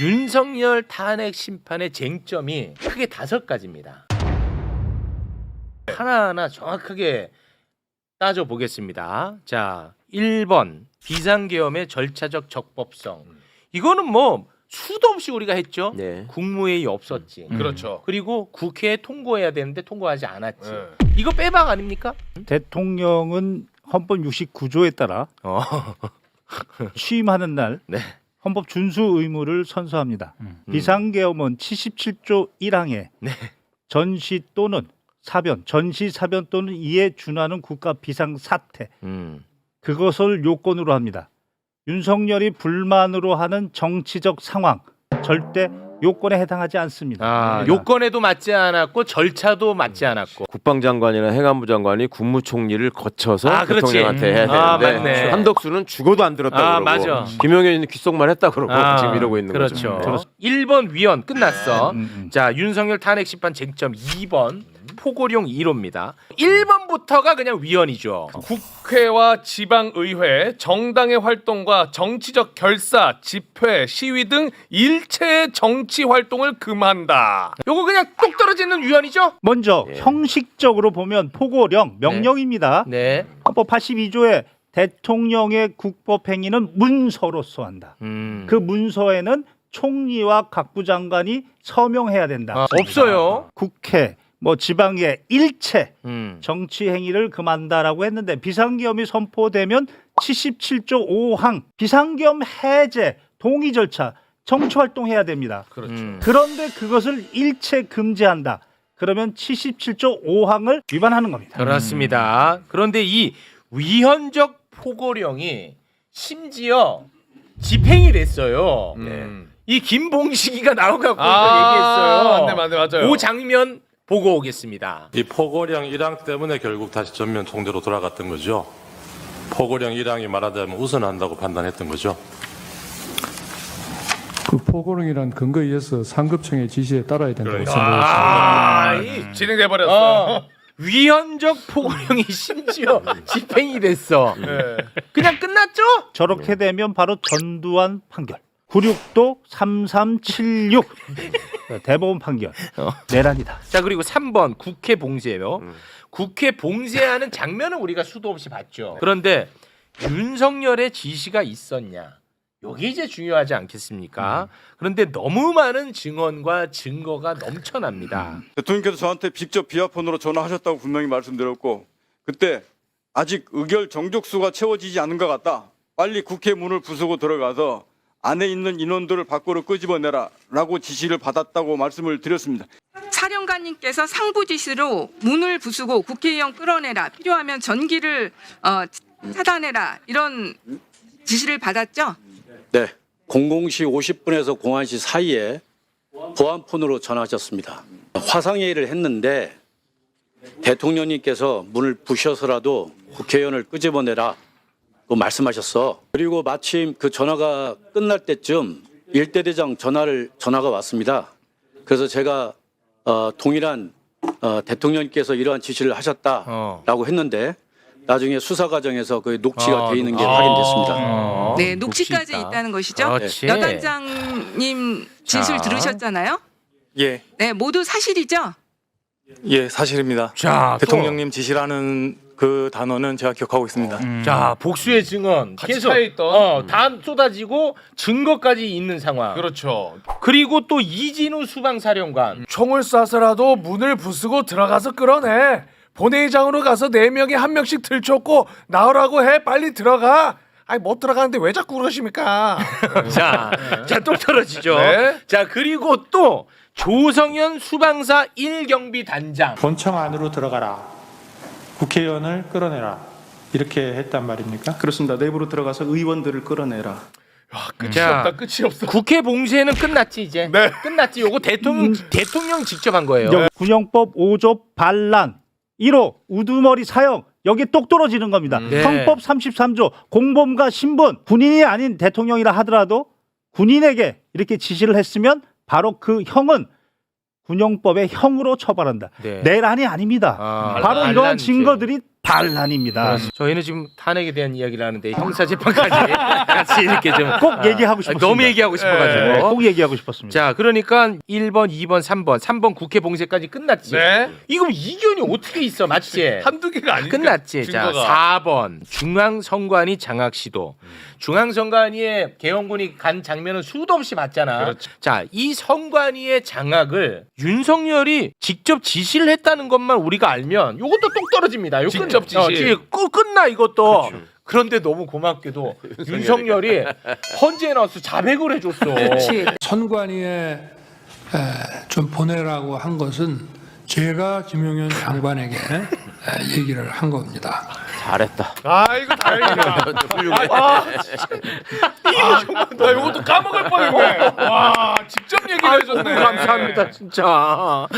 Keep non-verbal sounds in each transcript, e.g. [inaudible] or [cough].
윤석열 탄핵 심판의 쟁점이 크게 다섯 가지입니다. 하나하나 정확하게 따져 보겠습니다. 자, 1번 비상계엄의 절차적 적법성. 이거는 뭐 수도 없이 우리가 했죠. 네. 국무회의 없었지. 그렇죠. 그리고 국회에 통과해야 되는데 통과하지 않았지. 네. 이거 빼박 아닙니까? 대통령은 헌법 69조에 따라 어. 취임하는 날 네. 헌법 준수 의무를 선서합니다. 비상계엄은 77조 1항에 네. 전시 또는 사변, 전시 사변 또는 이에 준하는 국가 비상 사태 음. 그것을 요건으로 합니다. 윤석열이 불만으로 하는 정치적 상황 절대 요건에 해당하지 않습니다. 아, 요건에도 맞지 않았고 절차도 맞지 않았고. 국방장관이나 행안부 장관이 국무총리를 거쳐서 아, 그렇지. 대통령한테 해야 아, 되는데 맞네. 한덕수는 죽어도 안 들었다고 아, 그러고 맞아. 김용현은 귓속말 했다 그러고 아, 지금 이러고 있는 그렇죠. 거죠. 1번 위헌 끝났어. 음, 음. 자, 윤석열 탄핵 심판 쟁점 2번 포고령 1호입니다. 1번부터가 그냥 위헌이죠. 국회와 지방의회, 정당의 활동과 정치적 결사, 집회, 시위 등 일체의 정치 활동을 금한다. 요거 그냥 똑 떨어지는 위헌이죠? 먼저 예. 형식적으로 보면 포고령 명령입니다. 네. 헌법 82조에 대통령의 국법 행위는 문서로서 한다. 음. 그 문서에는 총리와 각부 장관이 서명해야 된다. 아, 없어요. 국회, 뭐 지방의 일체 음. 정치 행위를 금한다라고 했는데 비상계엄이 선포되면 77조 5항 비상계엄 해제 동의 절차 정치 활동해야 됩니다. 그렇죠. 음. 그런데 그것을 일체 금지한다. 그러면 77조 5항을 위반하는 겁니다. 그렇습니다. 그런데 이 위헌적 포고령이 심지어 집행이 됐어요. 음. 이 김봉식이가 나와갖고 아, 얘기했어요. 맞네, 맞네, 맞아요. 그 장면 보고 오겠습니다. 이 포고령 1항 때문에 결국 다시 전면 통제로 돌아갔던 거죠. 포고령 1항이 말하자면 우선한다고 판단했던 거죠. 그 포고령이란 근거에 의해서 상급청의 지시에 따라야 된다고 그러니까. 생각합니다. 아, 이 진행돼 버렸어. 어, 위헌적 포고령이 [laughs] 심지어 집행이 됐어. 네. 그냥 끝났죠? 저렇게 되면 바로 전두환 판결. 96도 3376 대법원 판결 내란이다. 자 그리고 3번 국회 봉쇄요. 국회 봉쇄하는 장면은 우리가 수도 없이 봤죠. 그런데 윤석열의 지시가 있었냐? 이게 이제 중요하지 않겠습니까? 그런데 너무 많은 증언과 증거가 넘쳐납니다. 대통령께서 저한테 직접 비아폰으로 전화하셨다고 분명히 말씀드렸고 그때 아직 의결 정족수가 채워지지 않은 것 같다. 빨리 국회 문을 부수고 들어가서 안에 있는 인원들을 밖으로 끄집어내라 라고 지시를 받았다고 말씀을 드렸습니다. 사령관님께서 상부 지시로 문을 부수고 국회의원 끌어내라 필요하면 전기를 어, 차단해라 이런 지시를 받았죠. 네. 00시 50분에서 01시 사이에 보안폰으로 전화하셨습니다. 화상회의를 했는데 대통령님께서 문을 부셔서라도 국회의원을 끄집어내라 고 말씀하셨어. 그리고 마침 그 전화가 끝날 때쯤 일대대장 전화를 전화가 왔습니다. 그래서 제가 어, 동일한 어, 대통령님께서 이러한 지시를 하셨다라고 어. 했는데 나중에 수사 과정에서 그 녹취가 아, 돼 있는 게 녹취. 확인됐습니다. 어, 네, 녹취까지 있다. 있다 는 것이죠. 그렇지. 여단장님 진술 자. 들으셨잖아요. 예, 네, 모두 사실이죠. 예, 사실입니다. 자, 또. 대통령님 지시라는 그 단어는 제가 기억하고 있습니다. 자 복수의 증언 같이 계속 차 있던. 어, 다 쏟아지고 증거까지 있는 상황. 그렇죠. 그리고 또 이진우 수방사령관. 총을 쏴서라도 문을 부수고 들어가서 끌어내. 본회의장으로 가서 네 명이 한 명씩 들쫓고 나오라고 해. 빨리 들어가. 아니 못 들어가는데 왜 자꾸 그러십니까? [laughs] 자, 자, 또 떨어지죠. 네. 자, 그리고 또 조성현 수방사 1경비 단장. 본청 안으로 들어가라. 국회의원을 끌어내라. 이렇게 했단 말입니까? 그렇습니다. 내부로 들어가서 의원들을 끌어내라. 아, 끝이 자. 없다. 끝이 없어. 국회 봉쇄는 끝났지 이제. 네. 끝났지. 요거 대통령 대통령 직접 한 거예요. 여- 군형법 5조 반란 1호 우두머리 사형 여기 똑 떨어지는 겁니다. 네. 헌법 33조 공범과 신분 군인이 아닌 대통령이라 하더라도 군인에게 이렇게 지시를 했으면 바로 그 형은 군용법의 형으로 처벌한다. 네. 내란이 아닙니다. 아, 바로 반란죄. 이러한 증거들이 반란입니다. 저희는 지금 탄핵에 대한 이야기를 하는데 형사 재판까지 [laughs] 같이 이렇게 좀꼭 얘기하고 아, 싶었습니다. 너무 얘기하고 싶어가지고. 네, 꼭 얘기하고 싶었습니다. 자, 그러니까 1번, 2번, 3번, 3번 국회 봉쇄까지 끝났지. 네. 이거 이견이 어떻게 있어, 맞지? [laughs] 한두 개가 아니니까 끝났지. 자, 증거가. 4번 중앙선관위 장악 시도. 중앙선관위에 개헌군이 간 장면은 수도 없이 봤잖아. 그렇죠. 자, 이 선관위의 장악을 윤석열이 직접 지시를 했다는 것만 우리가 알면 이것도 똑 떨어집니다. 요 끝- 직접 지시. 어, 지- 끝- 끝나 이것도. 그런데 너무 고맙게도 [laughs] 윤석열이 [laughs] 헌재에 나와서 자백을 해줬어. 선관위에 에, 좀 보내라고 한 것은 제가 김용현 장관에게 에, 얘기를 한 겁니다. 잘했다. 아 이거 다행이다. [laughs] 훌륭해. 아 진짜. 나 이것도 까먹을 뻔했네. 와 너무 감사합니다, 진짜. 아,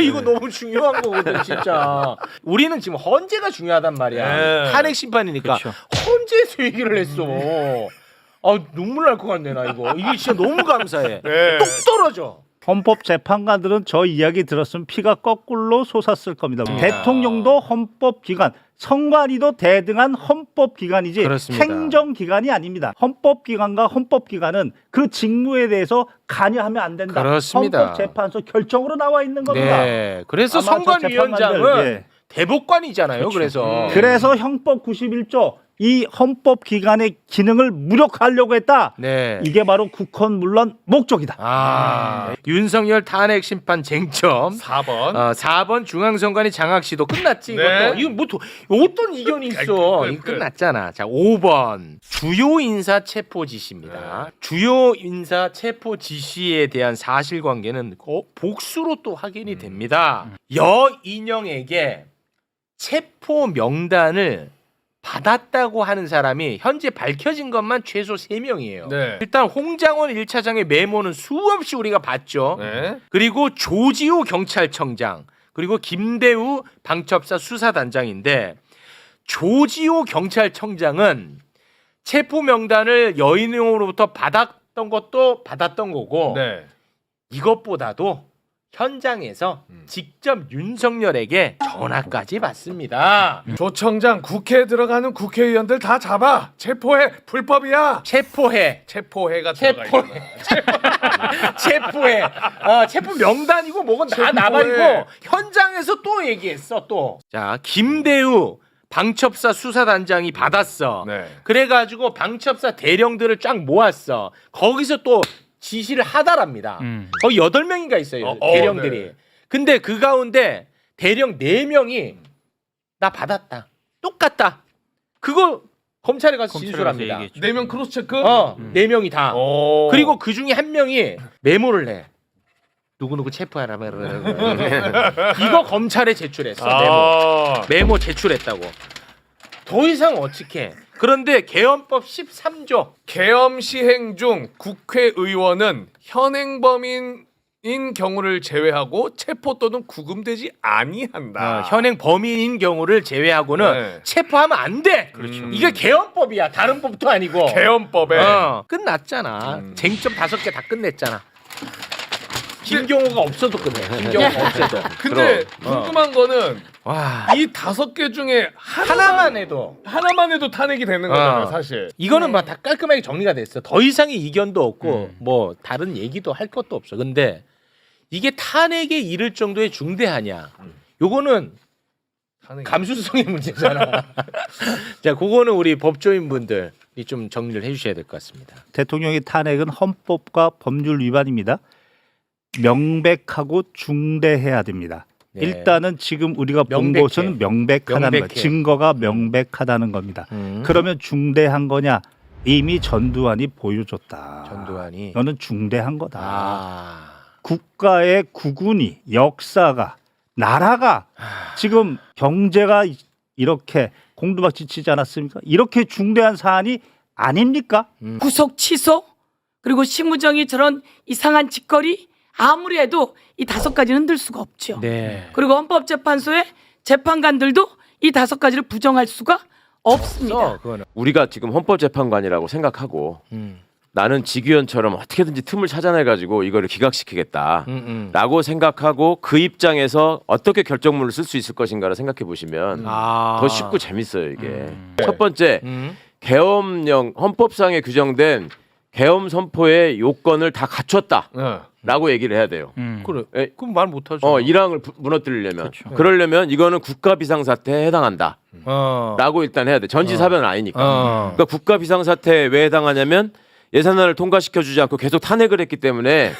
이거 너무 중요한 거거든, 진짜. 우리는 지금 헌재가 중요하단 말이야. 네. 탄핵 심판이니까 그렇죠. 헌재에서 얘기를 했어. 아 눈물 날 것 같네 나 이거. 이게 진짜 너무 감사해. 네. 똑 떨어져. 헌법 재판관들은 저 이야기 들었으면 피가 거꾸로 솟았을 겁니다. 음. 대통령도 헌법 기관, 선관위도 대등한 헌법 기관이지 그렇습니다. 행정 기관이 아닙니다. 헌법 기관과 헌법 기관은 그 직무에 대해서 관여하면 안 된다. 그렇습니다. 헌법 재판소 결정으로 나와 있는 겁니다. 네. 그래서 아마 저 선관위원장은 재판관들, 예. 대법관이잖아요. 그래서 그래서 형법 91조 이 헌법 기관의 기능을 무력화하려고 했다. 네. 이게 바로 국헌 물론 목적이다. 아, 윤석열 탄핵 심판 쟁점 4번. 어, 4번 중앙선관위 장악 시도 끝났지 네. 이것도. 이거 뭐 도- 어떤 이견이 있어? 끝, 끝, 이거 끝. 끝났잖아. 자, 5번 주요 인사 체포 지시입니다. 주요 인사 체포 지시에 대한 사실 관계는 어, 복수로 또 확인이 됩니다. 여인영에게 체포 명단을 받았다고 하는 사람이 현재 밝혀진 것만 최소 3명이에요. 네. 일단 홍장원 1차장의 메모는 수없이 우리가 봤죠. 네. 그리고 조지호 경찰청장 그리고 김대우 방첩사 수사단장인데 조지호 경찰청장은 체포 명단을 여인용으로부터 받았던 것도 받았던 거고 네. 이것보다도 현장에서 직접 윤석열에게 전화까지 받습니다. 조청장 국회에 들어가는 국회의원들 다 잡아 체포해 불법이야. 체포해. 체포해가 들어가 체포해. 있구나. [laughs] 체포해. 어, 체포 명단이고 뭐건 다 체포해. 나발이고 현장에서 또 얘기했어 또. 자 김대우 방첩사 수사단장이 받았어. 네. 그래가지고 방첩사 대령들을 쫙 모았어. 거기서 또 지시를 하다랍니다. 거의 여덟 명인가 있어요 어, 어, 대령들이. 네. 근데 그 가운데 대령 네 명이 나 받았다. 똑같다. 그거 검찰에 가서 진술합니다. 네명 크로스 체크. 어, 네 명이 다. 오. 그리고 그 중에 한 명이 메모를 내. 누구 누구 체포하라. 이거 검찰에 제출했어. 메모. 아. 메모 제출했다고. 더 이상 어떻게? 그런데 개헌법 13조 계엄 시행 중 국회의원은 현행 범인 인 경우를 제외하고 체포 또는 구금되지 아니한다. 어, 현행 범인인 경우를 제외하고는 네. 체포하면 안 돼. 그렇죠. 이게 개헌법이야. 다른 법도 아니고. 계엄법에 어, 끝났잖아. 음. 쟁점 다섯 개 다 끝냈잖아. 김경호가 없어도 끝내. 김경호가 없어도. [laughs] 근데 그럼. 어. 궁금한 거는 와. 이 다섯 개 중에 하나만, 하나만 해도 하나만 해도 탄핵이 되는 거잖아요, 어. 사실. 이거는 막 다 깔끔하게 정리가 됐어. 더 이상의 이견도 없고 음. 뭐 다른 얘기도 할 것도 없어. 근데 이게 탄핵에 이를 정도의 중대하냐? 요거는 탄핵이. 감수성의 문제잖아. [laughs] 자, 그거는 우리 법조인 분들이 좀 정리를 해주셔야 될 것 같습니다. 대통령의 탄핵은 헌법과 법률 위반입니다. 명백하고 중대해야 됩니다. 네. 일단은 지금 우리가 본 명백해. 것은 명백하다는 거, 명백해. 증거가 명백하다는 겁니다. 음. 그러면 중대한 거냐? 이미 전두환이 보여줬다. 전두환이 이거는 중대한 거다. 아. 국가의 구군이 역사가 나라가 지금 경제가 이- 이렇게 공두박질 치지 않았습니까? 이렇게 중대한 사안이 아닙니까? 구속 취소 그리고 심우정이 저런 이상한 짓거리 아무리 해도 이 다섯 가지는 흔들 수가 없죠. 네. 그리고 헌법재판소의 재판관들도 이 다섯 가지를 부정할 수가 없습니다. 써 그거는. 우리가 지금 헌법재판관이라고 생각하고 음. 나는 지규현처럼 어떻게든지 틈을 찾아내 가지고 이거를 기각시키겠다. 음, 음. 라고 생각하고 그 입장에서 어떻게 결정문을 쓸 수 있을 것인가를 생각해 보시면 아. 더 쉽고 재밌어요 이게. 첫 번째 음. 계엄령 헌법상에 규정된 계엄 선포의 요건을 다 갖췄다 라고 네. 얘기를 해야 돼요. 그래. 에, 그럼 말 못하죠. 어, 일항을 부- 무너뜨리려면 그러려면 이거는 국가 비상사태에 해당한다라고 어. 일단 해야 돼. 전지 사변은 아니니까. 어. 그러니까 국가 비상사태에 왜 해당하냐면 예산안을 통과시켜 주지 않고 계속 탄핵을 했기 때문에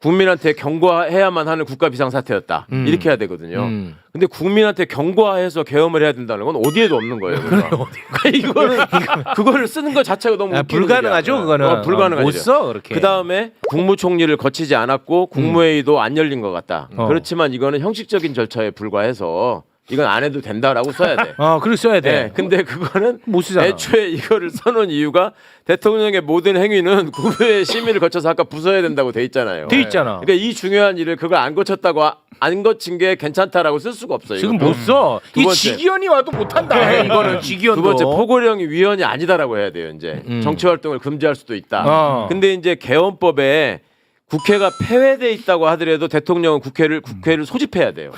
국민한테 경고해야만 하는 국가 비상 사태였다. 음. 이렇게 해야 되거든요. 음. 근데 국민한테 경고해서 계엄을 해야 된다는 건 어디에도 없는 거예요. [laughs] 그러니까. 이거를 [laughs] 그거를 쓰는 것 자체가 너무 아, 웃기는 불가능하죠. 그거는. 어, 불가능하죠. 못 써, 그렇게. 그 다음에 국무총리를 거치지 않았고 국무회의도 안 열린 것 같다. 어. 그렇지만 이거는 형식적인 절차에 불과해서 이건 안 해도 된다라고 써야 돼. 어, [laughs] 그렇게 써야 돼. 네, 근데 그거는 못 쓰잖아. 애초에 이거를 써놓은 이유가 대통령의 모든 행위는 국무회의 심의를 거쳐서 아까 부서야 된다고 돼 있잖아요. 돼 있잖아. 그러니까 이 중요한 일을 그걸 안 거쳤다고 아- 안 거친 게 괜찮다라고 쓸 수가 없어요. 지금 이것도. 못 써. 두이 번째. 지기현이 와도 못한다. 네. 이거는 지기현도. 두 번째 포고령이 위헌이 아니다라고 해야 돼요. 이제 음. 정치 활동을 금지할 수도 있다. 어. 근데 이제 개헌법에 국회가 폐회돼 있다고 하더라도 대통령은 국회를 국회를 소집해야 돼요.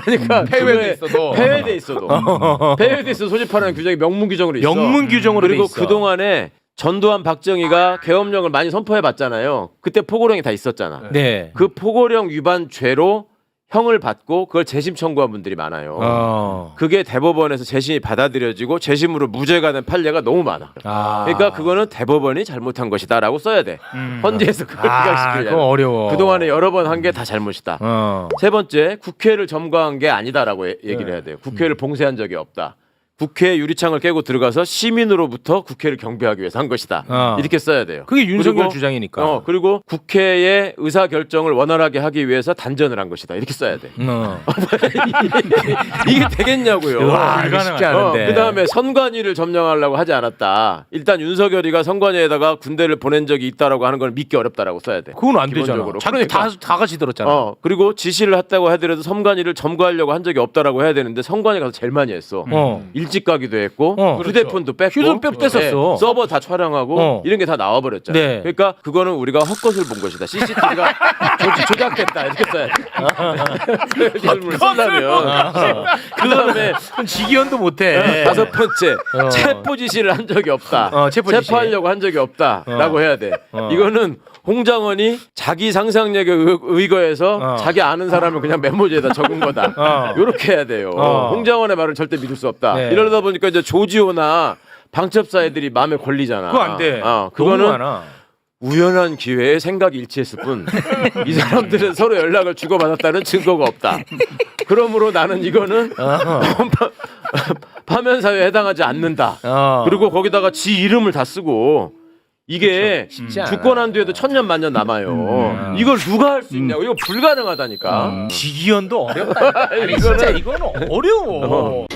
그러니까 폐회돼 있어도. 폐회돼 있어도 폐회돼 있어 소집하는 규정이 명문 규정으로 있어. 영문 규정으로 그리고. 그 동안에 전두환 박정희가 계엄령을 많이 선포해 봤잖아요. 그때 포고령이 다 있었잖아. 네. 그 포고령 위반 죄로 형을 받고 그걸 재심 청구한 분들이 많아요. 어. 그게 대법원에서 재심이 받아들여지고 재심으로 무죄가 된 판례가 너무 많아. 아. 그러니까 그거는 대법원이 잘못한 것이다라고 써야 돼. 헌재에서 그걸 아, 기각시키려면. 그거 어려워. 그동안에 여러 번 한 게 다 잘못이다. 어. 세 번째, 국회를 점거한 게 아니다라고 예- 얘기를 해야 돼요. 국회를 음. 봉쇄한 적이 없다. 국회 유리창을 깨고 들어가서 시민으로부터 국회를 경비하기 위해서 한 것이다. 어. 이렇게 써야 돼요. 그게 윤석열 그리고- 주장이니까. 어, 그리고 국회의 의사 결정을 원활하게 하기 위해서 단전을 한 것이다. 이렇게 써야 돼. 어. [laughs] 이게 되겠냐고요. 와, 이거 쉽지 않은데. 그 다음에 선관위를 점령하려고 하지 않았다. 일단 윤석열이가 선관위에다가 군대를 보낸 적이 있다라고 하는 걸 믿기 어렵다라고 써야 돼. 그건 안 되잖아. 기본적으로. 자기 다, 다 같이 들었잖아. 어 그리고 지시를 했다고 하더라도 선관위를 점거하려고 한 적이 없다라고 해야 되는데 선관위 가서 제일 많이 했어. 어. 일찍 가기도 했고 어. 휴대폰도 뺐고 휴대폰 뺐었어. 서버 다 촬영하고 어. 이런 게 다 나와버렸잖아. 네. 그러니까 그거는 우리가 헛것을 본 것이다. CCTV가 [laughs] 조작됐다 이렇게 써야 돼. 결문을 쓰려면 그다음에 그건 지기현도 못해. 다섯 번째 어. 체포 지시를 한 적이 없다. 어, 체포 지시. 체포하려고 한 적이 없다라고 어. 해야 돼. 어. 이거는 홍장원이 자기 상상력에 의- 의거해서 어. 자기 아는 사람을 그냥 메모지에다 적은 거다. 어. 이렇게 해야 돼요. 어. 홍장원의 말을 절대 믿을 수 없다. 네. 이러다 보니까 이제 조지호나 방첩사 애들이 마음에 걸리잖아. 그거 안 돼. 어, 너무 그거는 많아. 우연한 기회에 생각이 일치했을 뿐 [laughs] 이 사람들은 서로 연락을 주고받았다는 증거가 없다. 그러므로 나는 이거는 어. 파- 파면 사회에 해당하지 않는다. 어. 그리고 거기다가 지 이름을 다 쓰고 이게 쉽지 않아. 주권한 뒤에도 천년 만년 남아요. 이걸 누가 할 수 있냐고. 이거 불가능하다니까. 지기현도 어렵다. 아니, 진짜 이거는 어려워.